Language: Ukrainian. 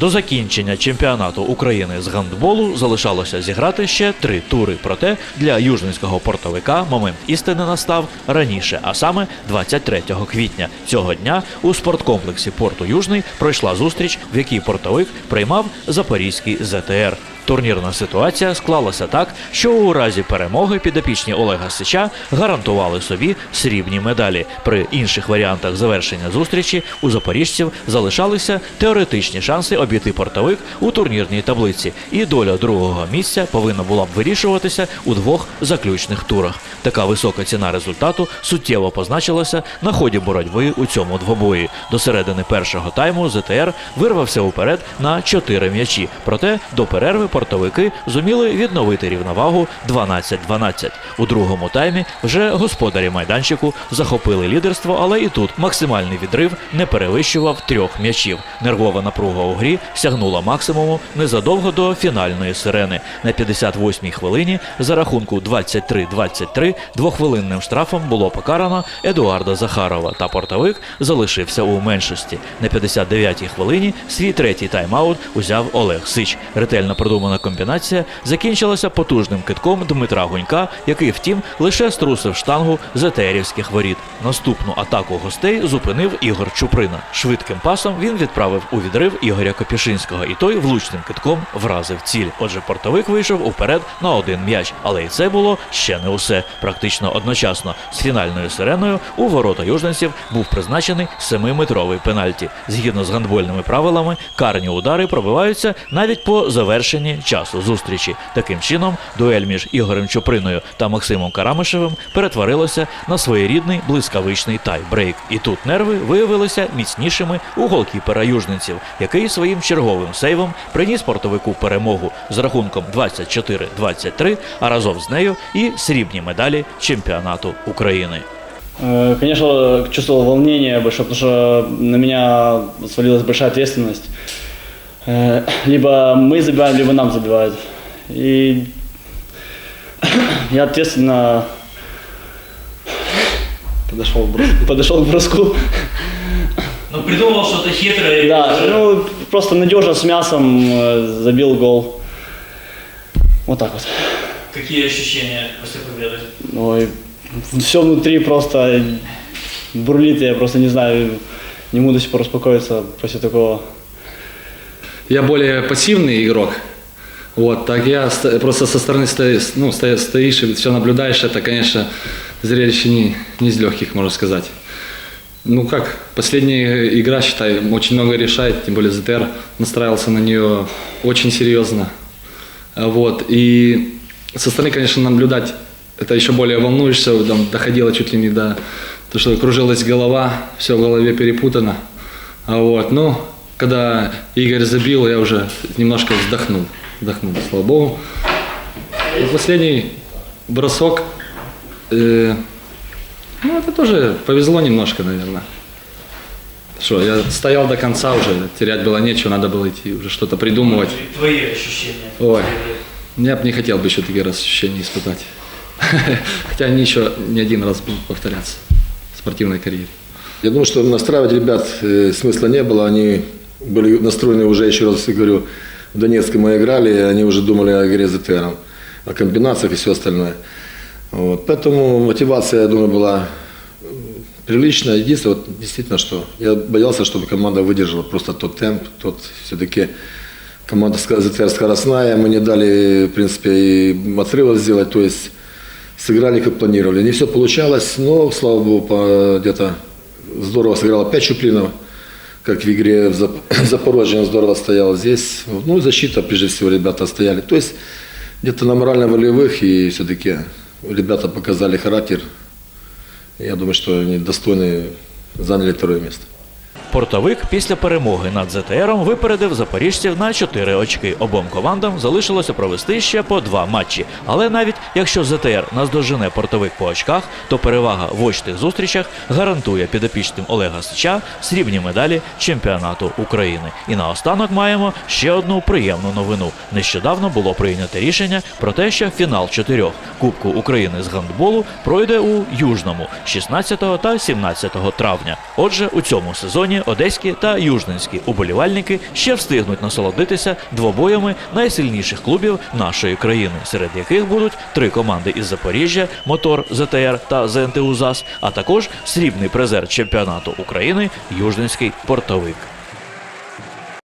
До закінчення чемпіонату України з гандболу залишалося зіграти ще три тури. Проте для южницького портовика момент істини настав раніше, а саме 23 квітня. Цього дня у спорткомплексі порту Южний пройшла зустріч, в якій портовик приймав запорізький ЗТР. Турнірна ситуація склалася так, що у разі перемоги підопічні Олега Сича гарантували собі срібні медалі. При інших варіантах завершення зустрічі у запоріжців залишалися теоретичні шанси обійти портовик у турнірній таблиці, і доля другого місця повинна була б вирішуватися у двох заключних турах. Така висока ціна результату суттєво позначилася на ході боротьби у цьому двобої. До середини першого тайму ЗТР вирвався уперед на чотири м'ячі. Проте до перерви портовики зуміли відновити рівновагу 12-12. У другому таймі вже господарі майданчику захопили лідерство, але і тут максимальний відрив не перевищував трьох м'ячів. Нервова напруга у грі сягнула максимуму незадовго до фінальної сирени. На 58-й хвилині за рахунку 23-23 двохвилинним штрафом було покарано Едуарда Захарова, та портовик залишився у меншості. На 59-й хвилині свій третій тайм-аут узяв Олег Сич. Ретельно продумана комбінація закінчилася потужним китком Дмитра Гунька, який, втім, лише струсив штангу ЗТРівських воріт. Наступну атаку гостей зупинив Ігор Чуприна. Швидким пасом він відправив у відрив Ігоря Копішинського, і той влучним китком вразив ціль. Отже, портовик вийшов уперед на один м'яч. Але і це було ще не усе. Практично одночасно з фінальною сиреною у ворота южненців був призначений семиметровий пенальті. Згідно з гандбольними правилами, карні удари пробиваються навіть по завершенні часу зустрічі. Таким чином, дуель між Ігорем Чуприною та Максимом Карамишевим перетворилася на своєрідний блискавичний тай-брейк. І тут нерви виявилися міцнішими у голкіпера южненців, який своїм черговим сейвом приніс портовику перемогу з рахунком 24-23, а разом з нею і срібні медалі чемпіонату України. Э, Конечно, чувствовал волнение большое, потому что на меня свалилась большая ответственность. Э, Либо мы забиваем, либо нам забивают. И я ответственно подошел, к броску- подошел к броску. Ну, придумав, що ти хитрий. Да, ну просто надежно с мясом э, забил гол. Вот так вот. Які ощущения після победи? Ой, все внутри просто бурлит, я просто не знаю, не могу до сих пор успокоиться после такого. Я более пассивный игрок. Вот, так я ст- просто со стороны стоишь, ну, стоишь и все наблюдаешь, это, конечно, зрелище не, не из легких, можно сказать. Ну как, последняя игра, считай, очень много решает, тем более ЗТР настраивался на нее очень серьезно. Вот, и со стороны, конечно, наблюдать, это еще более волнуешься, там, доходило чуть ли не до того, что кружилась голова, все в голове перепутано. А вот, ну, когда Игорь забил, я уже немножко вздохнул, вздохнул, слава богу. И последний бросок, э, ну, это тоже повезло немножко, наверное. Что, я стоял до конца уже, терять было нечего, надо было идти уже что-то придумывать. Твої ощущения. Ой, я бы не хотел бы еще такие раз ощущения испытать. Хотя они еще не один раз будут повторяться в спортивной карьере. Я думаю, что настраивать ребят э, смысла не было. Они были настроены уже, еще раз говорю, в Донецке мы играли, и они уже думали о игре с ЗТРом, о комбинациях и все остальное. Вот. Поэтому мотивация, я думаю, была приличная. Единственное, вот, действительно, что я боялся, чтобы команда выдержала просто тот темп, тот все-таки команда ЗТР скоростная, мы не дали, в принципе, и отрывов сделать, то есть сыграли, как планировали. Не все получалось, но, слава богу, где-то здорово сыграла 5 Чуплинов, как в игре в Зап- в Запорожье он здорово стоял здесь. Ну и защита, прежде всего, ребята стояли. То есть где-то на морально-волевых и все-таки ребята показали характер. Я думаю, что они достойны заняли второе место. Портовик після перемоги над ЗТРом випередив запоріжців на 4 очки. Обом командам залишилося провести ще по два матчі. Але навіть якщо ЗТР наздожене портовик по очках, то перевага в очних зустрічах гарантує підопічним Олега Сича срібні медалі чемпіонату України. І наостанок маємо ще одну приємну новину. Нещодавно було прийнято рішення про те, що фінал чотирьох Кубку України з гандболу пройде у Южному 16 та 17 травня. Отже, у цьому сезоні одеські та южненські уболівальники ще встигнуть насолодитися двобоями найсильніших клубів нашої країни, серед яких будуть три команди із Запоріжжя, Мотор ЗТР та ЗНТУ ЗАС, а також срібний призер чемпіонату України Южненський портовик.